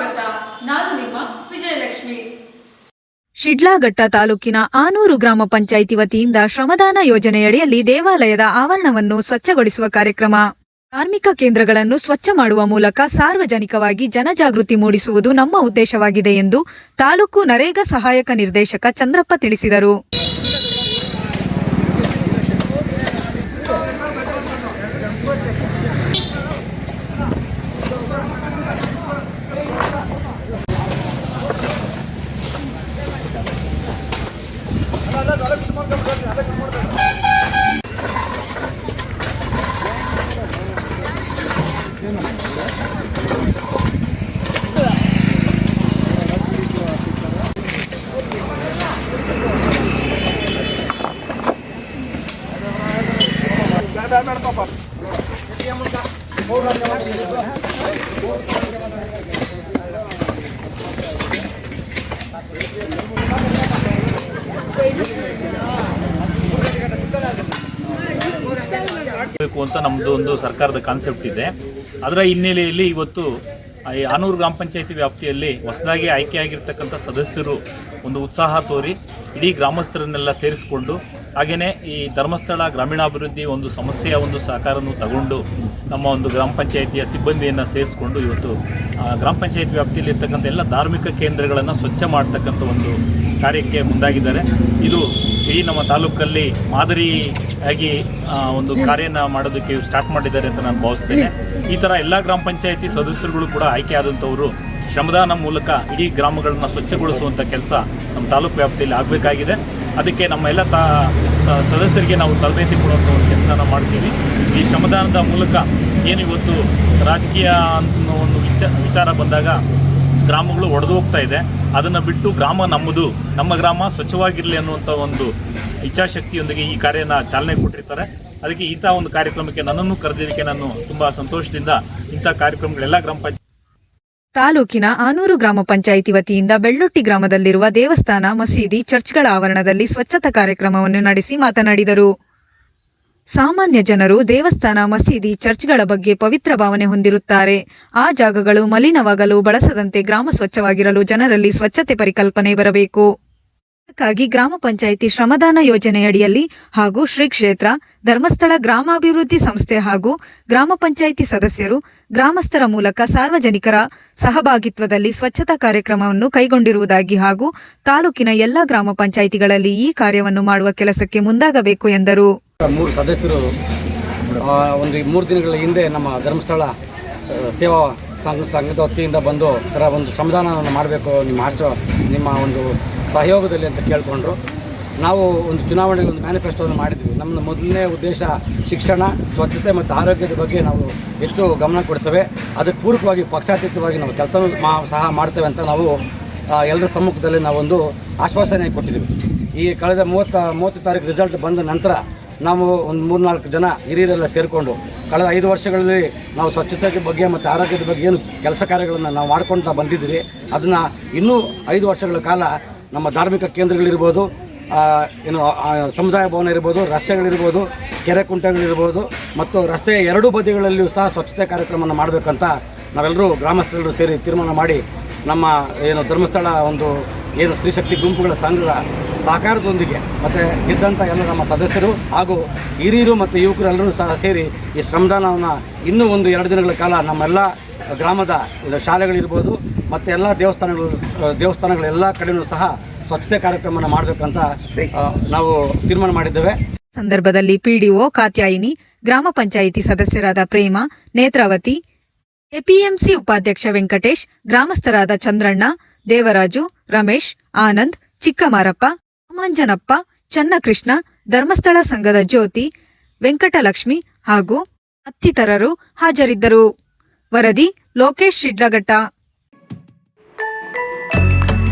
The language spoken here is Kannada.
ಸ್ವಾಗತ. ನಾನು ನಿಮ್ಮ ವಿಜಯಲಕ್ಷ್ಮಿ. ಶಿಡ್ಲಾಘಟ್ಟ ತಾಲೂಕಿನ ಆನೂರು ಗ್ರಾಮ ಪಂಚಾಯಿತಿ ವತಿಯಿಂದ ಶ್ರಮದಾನ ಯೋಜನೆಯಡಿಯಲ್ಲಿ ದೇವಾಲಯದ ಆವರಣವನ್ನು ಸ್ವಚ್ಛಗೊಳಿಸುವ ಕಾರ್ಯಕ್ರಮ. ಕಾರ್ಮಿಕ ಕೇಂದ್ರಗಳನ್ನು ಸ್ವಚ್ಛ ಮಾಡುವ ಮೂಲಕ ಸಾರ್ವಜನಿಕವಾಗಿ ಜನಜಾಗೃತಿ ಮೂಡಿಸುವುದು ನಮ್ಮ ಉದ್ದೇಶವಾಗಿದೆ ಎಂದು ತಾಲೂಕು ನರೇಗಾ ಸಹಾಯಕ ನಿರ್ದೇಶಕ ಚಂದ್ರಪ್ಪ ತಿಳಿಸಿದರು. ¿Cómo ಬೇಕು ಅಂತ ನಮ್ಮದು ಒಂದು ಸರ್ಕಾರದ ಕಾನ್ಸೆಪ್ಟ್ ಇದೆ. ಅದರ ಹಿನ್ನೆಲೆಯಲ್ಲಿ ಇವತ್ತು ಈ ಆನೂರು ಗ್ರಾಮ ಪಂಚಾಯಿತಿ ವ್ಯಾಪ್ತಿಯಲ್ಲಿ ಹೊಸದಾಗಿ ಆಯ್ಕೆಯಾಗಿರ್ತಕ್ಕಂಥ ಸದಸ್ಯರು ಒಂದು ಉತ್ಸಾಹ ತೋರಿ ಇಡೀ ಗ್ರಾಮಸ್ಥರನ್ನೆಲ್ಲ ಸೇರಿಸಿಕೊಂಡು ಹಾಗೆಯೇ ಈ ಧರ್ಮಸ್ಥಳ ಗ್ರಾಮೀಣಾಭಿವೃದ್ಧಿ ಒಂದು ಸಮಸ್ಯೆಯ ಒಂದು ಸಹಕಾರವನ್ನು ತಗೊಂಡು ನಮ್ಮ ಒಂದು ಗ್ರಾಮ ಪಂಚಾಯಿತಿಯ ಸಿಬ್ಬಂದಿಯನ್ನು ಸೇರಿಸಿಕೊಂಡು ಇವತ್ತು ಗ್ರಾಮ ಪಂಚಾಯತ್ ವ್ಯಾಪ್ತಿಯಲ್ಲಿ ಇರ್ತಕ್ಕಂಥ ಎಲ್ಲ ಧಾರ್ಮಿಕ ಕೇಂದ್ರಗಳನ್ನು ಸ್ವಚ್ಛ ಮಾಡ್ತಕ್ಕಂಥ ಒಂದು ಕಾರ್ಯಕ್ಕೆ ಮುಂದಾಗಿದ್ದಾರೆ. ಇದು ಇಡೀ ನಮ್ಮ ತಾಲೂಕಲ್ಲಿ ಮಾದರಿಯಾಗಿ ಒಂದು ಕಾರ್ಯನ ಮಾಡೋದಕ್ಕೆ ಸ್ಟಾರ್ಟ್ ಮಾಡಿದ್ದಾರೆ ಅಂತ ನಾನು ಭಾವಿಸ್ತೇನೆ. ಈ ಥರ ಎಲ್ಲ ಗ್ರಾಮ ಪಂಚಾಯತಿ ಸದಸ್ಯರುಗಳು ಕೂಡ ಆಯ್ಕೆ ಆದಂಥವರು ಶ್ರಮದಾನ ಮೂಲಕ ಇಡೀ ಗ್ರಾಮಗಳನ್ನ ಸ್ವಚ್ಛಗೊಳಿಸುವಂಥ ಕೆಲಸ ನಮ್ಮ ತಾಲೂಕು ವ್ಯಾಪ್ತಿಯಲ್ಲಿ ಆಗಬೇಕಾಗಿದೆ. ಅದಕ್ಕೆ ನಮ್ಮ ಎಲ್ಲ ತಾ ಸದಸ್ಯರಿಗೆ ನಾವು ತರಬೇತಿ ಕೊಡುವಂಥ ಒಂದು ಕೆಲಸನ ಮಾಡ್ತೀವಿ. ಈ ಶ್ರಮದಾನದ ಮೂಲಕ ಏನು ಇವತ್ತು ರಾಜಕೀಯ ಅನ್ನೋ ಒಂದು ವಿಚ, ವಿಚಾರ ಬಂದಾಗ ಗ್ರಾಮಗಳು ಒಡೆದು ಹೋಗ್ತಾ ಇದೆ. ಅದನ್ನು ಬಿಟ್ಟು ಗ್ರಾಮ ನಮ್ಮದು. ನಮ್ಮ ಗ್ರಾಮ ಸ್ವಚ್ಛವಾಗಿರಲಿ ಅನ್ನುವಂಥ ಒಂದು ಇಚ್ಛಾಶಕ್ತಿಯೊಂದಿಗೆ ಈ ಕಾರ್ಯನ ಚಾಲನೆ ಕೊಟ್ಟಿರ್ತಾರೆ. ಅದಕ್ಕೆ ಇಂಥ ಒಂದು ಕಾರ್ಯಕ್ರಮಕ್ಕೆ ನನ್ನನ್ನು ಕರೆದಿದ್ದಕ್ಕೆ ನಾನು ತುಂಬ ಸಂತೋಷದಿಂದ ಇಂಥ ಕಾರ್ಯಕ್ರಮಗಳೆಲ್ಲ ಗ್ರಾಮ ಪಂಚಾಯತ್ ತಾಲೂಕಿನ ಆನೂರು ಗ್ರಾಮ ಪಂಚಾಯಿತಿ ವತಿಯಿಂದ ಬೆಳ್ಳೊಟ್ಟಿ ಗ್ರಾಮದಲ್ಲಿರುವ ದೇವಸ್ಥಾನ, ಮಸೀದಿ, ಚರ್ಚ್ಗಳ ಆವರಣದಲ್ಲಿ ಸ್ವಚ್ಛತಾ ಕಾರ್ಯಕ್ರಮವನ್ನು ನಡೆಸಿ ಮಾತನಾಡಿದರು. ಸಾಮಾನ್ಯ ಜನರು ದೇವಸ್ಥಾನ, ಮಸೀದಿ, ಚರ್ಚ್ಗಳ ಬಗ್ಗೆ ಪವಿತ್ರ ಭಾವನೆ ಹೊಂದಿರುತ್ತಾರೆ. ಆ ಜಾಗಗಳು ಮಲಿನವಾಗಲು ಬಳಸದಂತೆ ಗ್ರಾಮ ಸ್ವಚ್ಛವಾಗಿರಲು ಜನರಲ್ಲಿ ಸ್ವಚ್ಛತೆ ಪರಿಕಲ್ಪನೆ ಬರಬೇಕು. ಅದಕ್ಕಾಗಿ ಗ್ರಾಮ ಪಂಚಾಯಿತಿ ಶ್ರಮದಾನ ಯೋಜನೆಯಡಿಯಲ್ಲಿ ಹಾಗೂ ಶ್ರೀ ಕ್ಷೇತ್ರ, ಧರ್ಮಸ್ಥಳ ಗ್ರಾಮಾಭಿವೃದ್ಧಿ ಸಂಸ್ಥೆ ಹಾಗೂ ಗ್ರಾಮ ಪಂಚಾಯಿತಿ ಸದಸ್ಯರು ಗ್ರಾಮಸ್ಥರ ಮೂಲಕ ಸಾರ್ವಜನಿಕರ ಸಹಭಾಗಿತ್ವದಲ್ಲಿ ಸ್ವಚ್ಛತಾ ಕಾರ್ಯಕ್ರಮವನ್ನು ಕೈಗೊಂಡಿರುವುದಾಗಿ ಹಾಗೂ ತಾಲೂಕಿನ ಎಲ್ಲ ಗ್ರಾಮ ಪಂಚಾಯಿತಿಗಳಲ್ಲಿ ಈ ಕಾರ್ಯವನ್ನು ಮಾಡುವ ಕೆಲಸಕ್ಕೆ ಮುಂದಾಗಬೇಕು ಎಂದರು. ಮೂರು ಸದಸ್ಯರು ಒಂದು ಮೂರು ದಿನಗಳ ಹಿಂದೆ ನಮ್ಮ ಧರ್ಮಸ್ಥಳ ಸೇವಾ ಸಂಘ, ಸಂಘದ ವತಿಯಿಂದ ಬಂದು ಥರ ಒಂದು ಶ್ರಮದಾನವನ್ನು ಮಾಡಬೇಕು, ನಿಮ್ಮ ಆಶ್ರ ನಿಮ್ಮ ಒಂದು ಸಹಯೋಗದಲ್ಲಿ ಅಂತ ಕೇಳಿಕೊಂಡ್ರು. ನಾವು ಒಂದು ಚುನಾವಣೆಗೆ ಒಂದು ಮ್ಯಾನಿಫೆಸ್ಟೋವನ್ನು ಮಾಡಿದ್ವಿ. ನಮ್ಮ ಮೊದಲನೇ ಉದ್ದೇಶ ಶಿಕ್ಷಣ, ಸ್ವಚ್ಛತೆ ಮತ್ತು ಆರೋಗ್ಯದ ಬಗ್ಗೆ ನಾವು ಹೆಚ್ಚು ಗಮನ ಕೊಡ್ತೇವೆ. ಅದಕ್ಕೆ ಪೂರಕವಾಗಿ ಪಕ್ಷಾತೀತವಾಗಿ ನಾವು ಕೆಲಸ ಸಹ ಮಾಡ್ತೇವೆ ಅಂತ ನಾವು ಎಲ್ಲರ ಸಮ್ಮುಖದಲ್ಲಿ ನಾವೊಂದು ಆಶ್ವಾಸನೆ ಕೊಟ್ಟಿದ್ದೀವಿ. ಈ ಕಳೆದ ಮೂವತ್ತ, ಮೂವತ್ತು ತಾರೀಕು ರಿಸಲ್ಟ್ ಬಂದ ನಂತರ ನಾವು ಒಂದು ಮೂರ್ನಾಲ್ಕು ಜನ ಹಿರಿಯರೆಲ್ಲ ಸೇರಿಕೊಂಡು ಕಳೆದ ಐದು ವರ್ಷಗಳಲ್ಲಿ ನಾವು ಸ್ವಚ್ಛತೆ ಬಗ್ಗೆ ಮತ್ತು ಆರೋಗ್ಯದ ಬಗ್ಗೆ ಏನು ಕೆಲಸ ಕಾರ್ಯಗಳನ್ನು ನಾವು ಮಾಡ್ಕೊಳ್ತಾ ಬಂದಿದ್ದೀವಿ. ಅದನ್ನು ಇನ್ನೂ ಐದು ವರ್ಷಗಳ ಕಾಲ ನಮ್ಮ ಧಾರ್ಮಿಕ ಕೇಂದ್ರಗಳಿರ್ಬೋದು ಏನು ಸಮುದಾಯ ಭವನ ಇರ್ಬೋದು, ರಸ್ತೆಗಳಿರ್ಬೋದು, ಕೆರೆ ಕುಂಟೆಗಳಿರ್ಬೋದು ಮತ್ತು ರಸ್ತೆಯ ಎರಡೂ ಬದಿಗಳಲ್ಲಿಯೂ ಸಹ ಸ್ವಚ್ಛತೆ ಕಾರ್ಯಕ್ರಮವನ್ನು ಮಾಡಬೇಕಂತ ನಾವೆಲ್ಲರೂ ಗ್ರಾಮಸ್ಥರೆಲ್ಲರೂ ಸೇರಿ ತೀರ್ಮಾನ ಮಾಡಿ ನಮ್ಮ, ಏನು, ಧರ್ಮಸ್ಥಳ ಒಂದು, ಏನು ಸ್ತ್ರೀಶಕ್ತಿ ಗುಂಪುಗಳ ಸಂಘದ ಸಹಕಾರದೊಂದಿಗೆ ಮತ್ತು ಇದ್ದಂಥ ಎಲ್ಲ ನಮ್ಮ ಸದಸ್ಯರು ಹಾಗೂ ಹಿರಿಯರು ಮತ್ತು ಯುವಕರೆಲ್ಲರೂ ಸಹ ಸೇರಿ ಈ ಶ್ರಮದಾನವನ್ನು ಇನ್ನೂ ಒಂದು ಎರಡು ದಿನಗಳ ಕಾಲ ನಮ್ಮೆಲ್ಲ ಗ್ರಾಮದ ಶಾಲೆಗಳಿರ್ಬೋದು ಮತ್ತು ಎಲ್ಲ ದೇವಸ್ಥಾನಗಳು ದೇವಸ್ಥಾನಗಳೆಲ್ಲ ಕಡೆಯೂ ಸಹ ಸ್ವಚ್ಛತೆ ಕಾರ್ಯಕ್ರಮವನ್ನು ಮಾಡಬೇಕಂತ ನಾವು ತೀರ್ಮಾನ ಮಾಡಿದ್ದೇವೆ. ಸಂದರ್ಭದಲ್ಲಿ ಪಿಡಿಒ ಕಾತ್ಯಾಯಿನಿ, ಗ್ರಾಮ ಪಂಚಾಯಿತಿ ಸದಸ್ಯರಾದ ಪ್ರೇಮ, ನೇತ್ರಾವತಿ, ಎಪಿಎಂಸಿ ಉಪಾಧ್ಯಕ್ಷ ವೆಂಕಟೇಶ್, ಗ್ರಾಮಸ್ಥರಾದ ಚಂದ್ರಣ್ಣ, ದೇವರಾಜು, ರಮೇಶ್, ಆನಂದ್, ಚಿಕ್ಕಮಾರಪ್ಪ ರಾಮಾಂಜನಪ್ಪ ಚನ್ನಕೃಷ್ಣ ಧರ್ಮಸ್ಥಳ ಸಂಘದ ಜ್ಯೋತಿ ವೆಂಕಟಲಕ್ಷ್ಮಿ ಹಾಗೂ ಮತ್ತಿತರರು ಹಾಜರಿದ್ದರು. ವರದಿ ಲೋಕೇಶ್ ಶಿಡ್ಲಘಟ್ಟ.